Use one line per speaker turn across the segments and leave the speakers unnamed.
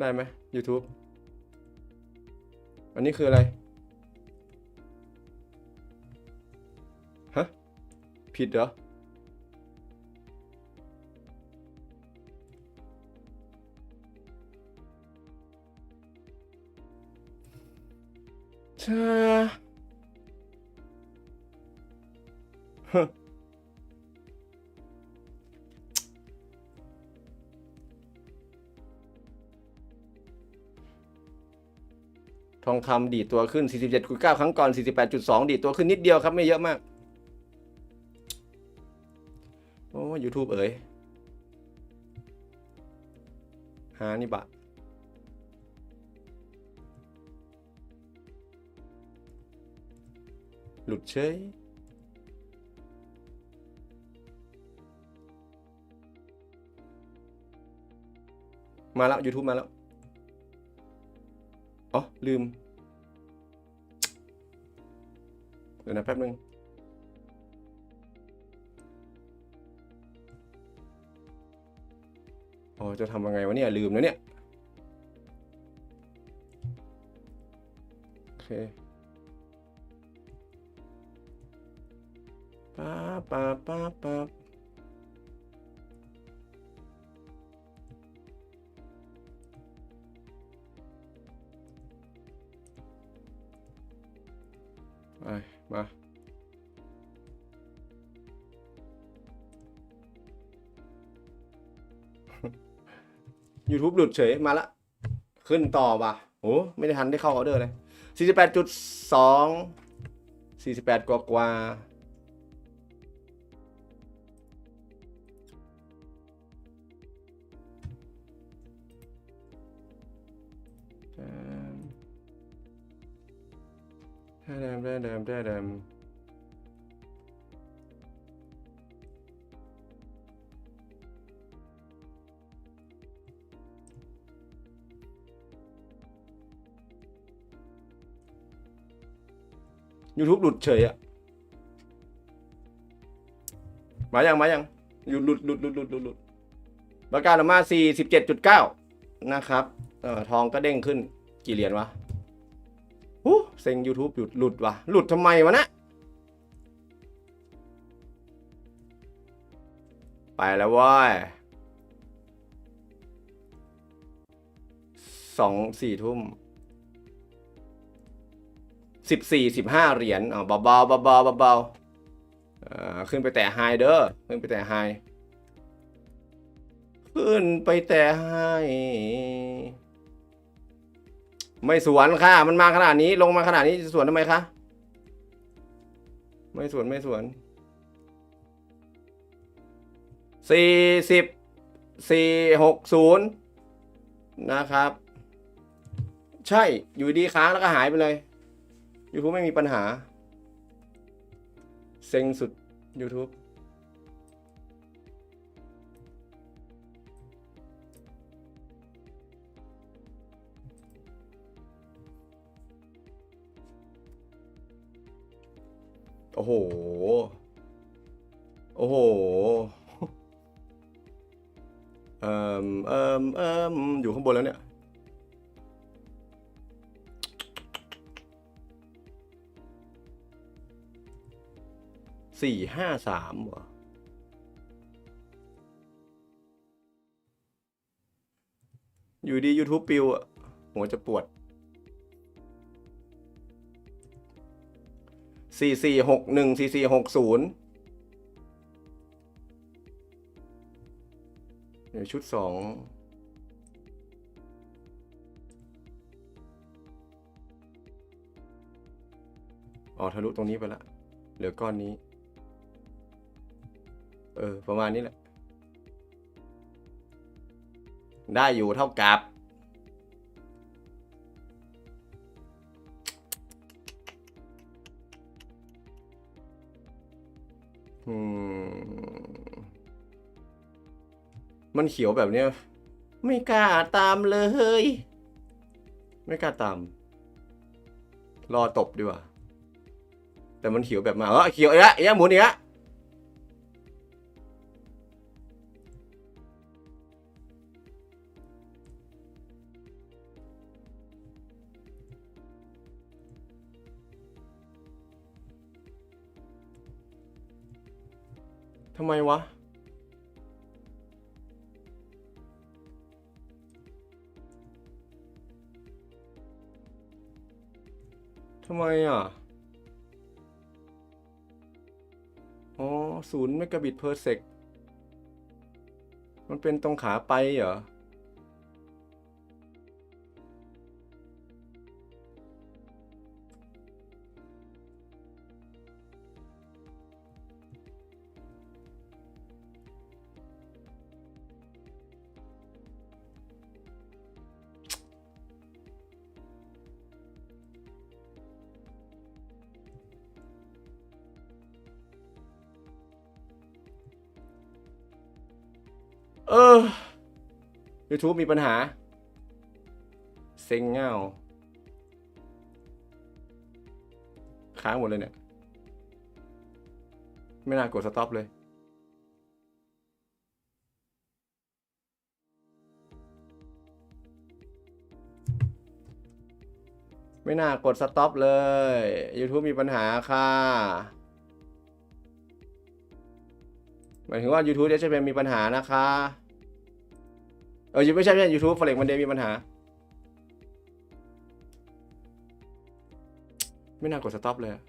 ได้ไหม YouTube อันนี้คืออะไร ฮะ ผิดเหรอ ชา ฮะ ทองคำดีดตัวขึ้น 47.9 ครั้งก่อน 48.2 ดีดตัวขึ้นนิดเดียวครับ ไม่เยอะมาก โอ้ YouTube เอ๋ยหานี่บะหลุดเฉยมาแล้ว YouTube มาแล้ว อ๋อ ลืม เดี๋ยวนะแป๊บนึงอ๋อ จะทำยังไงวะเนี่ย ลืมแล้วเนี่ย โอเคป๊าป๊าป๊าป๊า มา YouTube หลุดเฉย มาละ ขึ้นต่อป่ะโอ้ไม่ได้ทันได้เข้าออเดอร์เลย 48.2 48 กว่ากว่า แดมแดมแดมแดมแดมยูทูบหลุดเฉยอะมายังมายังหยุดหลุดหลุดหลุดหลุดหลุดหลุดประกาศออกมา47.9นะครับเอ่อทองก็เด้งขึ้นกี่เหรียญวะ เซ็ง YouTube หยุดหลุดวะหลุดทำไมวะนะ ไปแล้วว้ยสองสี่ทุ่มสิบสี่สิบห้าเหรียญอ๋อเบาเบาเบาเบาเบาๆเอ่อขึ้นไปแต่ไฮเด้อขึ้นไปแต่ไฮขึ้นไปแต่ไฮ ไม่สวนค่ะ มันมาขนาดนี้ ลงมาขนาดนี้จะสวนทำไมคะ ไม่สวนไม่สวนสี่สิบสี่หกศูนย์นะครับ ใช่อยู่ดีค้างแล้วก็หายไปเลย YouTube ไม่มีปัญหา เซ็งสุด YouTube โอ้โห โอ้โห เอ่มเอ่มเอ่มอยู่ข้างบนแล้วเนี่ย สี่ห้าสามเหรออยู่ดี YouTube ปิวอะหัวจะปวด สี่สี่หกหนึ่งสี่สี่หกศูนย์เดี๋ยวชุดสองอ๋อทะลุตรงนี้ไปละ เหลือก้อนนี้ เออ ประมาณนี้แหละ ได้อยู่เท่ากับ อืม มันเขียวแบบเนี้ย ไม่กล้าตามเลย ไม่กล้าตาม รอตบดีกว่า แต่มันเขียวแบบมาเออเขียวอีกแล้วอีกแล้วหมุนอีกแล้ว ทำไมวะ ทำไมอะ อ๋อศูนย์เมกะบิตเพอร์เซกมันเป็นตรงขาไปเหรอ เออ YouTube มีปัญหา เซ็งเงาค้างหมดเลยเนี่ย ไม่น่ากดสต็อปเลย ไม่น่ากดสต็อปเลย YouTube มีปัญหาค่ะ หมายถึงว่า YouTube จะเป็นมีปัญหานะคะ เออไม่ใช่ไม่ใช่ YouTube ฟ o เ e กมันเดมีปัญหา ไม่น่ากดสต็อปเลยอะ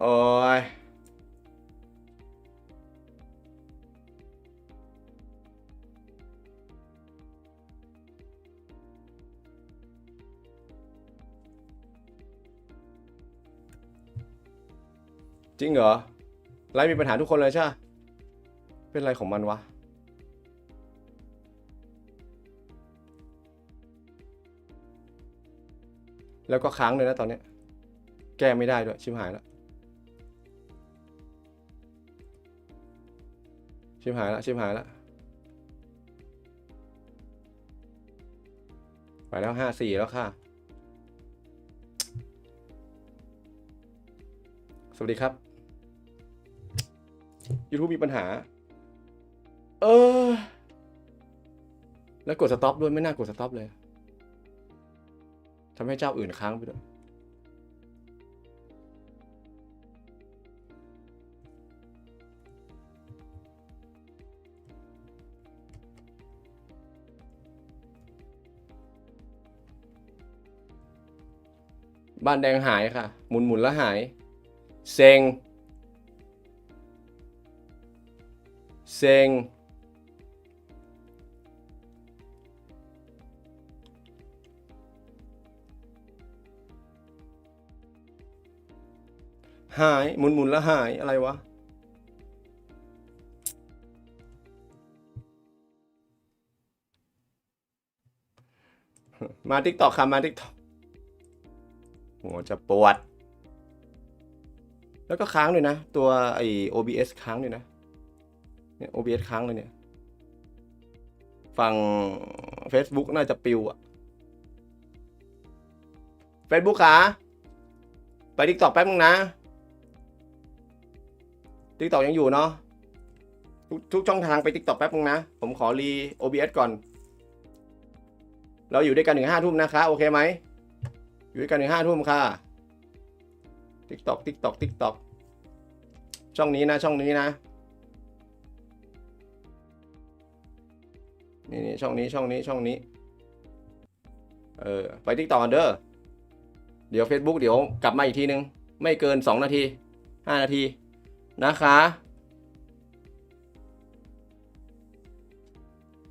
โอ้ย จริงเหรอไลฟ์มีปัญหาทุกคนเลยใช่ เป็นอะไรของมันวะ แล้วก็ค้างเลยนะตอนนี้ แก้ไม่ได้ด้วย ชิบหายแล้ว ชิบหายแล้ว ชิบหายแล้ว ไปแล้วห้าสี่แล้วค่ะ สวัสดีครับ YouTube มีปัญหา เออ แล้วกดสต็อปด้วยไม่น่ากดสต็อปเลยทำให้เจ้าอื่นค้างไปด้วยบ้านแดงหายค่ะ หมุนหมุนแล้วหาย เซ็ง เซ็งหายหมุนหมุนแล้วหายอะไรวะ มาทิกตอกค่ะ มาทิกตอกหัวจะปวด แล้วก็ค้างเลยนะ ตัวไอ OBS ค้างเลยนะ เนี่ย OBS ค้างเลยเนี่ย ฝั่ง Facebook น่าจะปิวอะ Facebook ขาไป TikTok แป๊บนึงนะ TikTok ยังอยู่เนาะทุกทุกช่องทางไป TikTok แป๊บนึงนะ ผมขอรี OBS ก่อน เราอยู่ด้วยกันถึงห้าทุ่มนะคะ โอเคไหม อยู่ด้วยกันถึงห้าทุ่มค่ะ TikTok TikTok TikTok ช่องนี้นะ ช่องนี้นะ นี่นี่ช่องนี้ช่องนี้ช่องนี้ เออ ไป TikTok กันเด้อ เดี๋ยว Facebook เดี๋ยวกลับมาอีกทีนึง ไม่เกิน 2 นาที 5 นาที นะคะ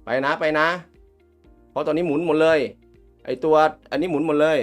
ไปนะไปนะ เพราะตอนนี้หมุนหมดเลย ไอตัวอันนี้หมุนหมดเลย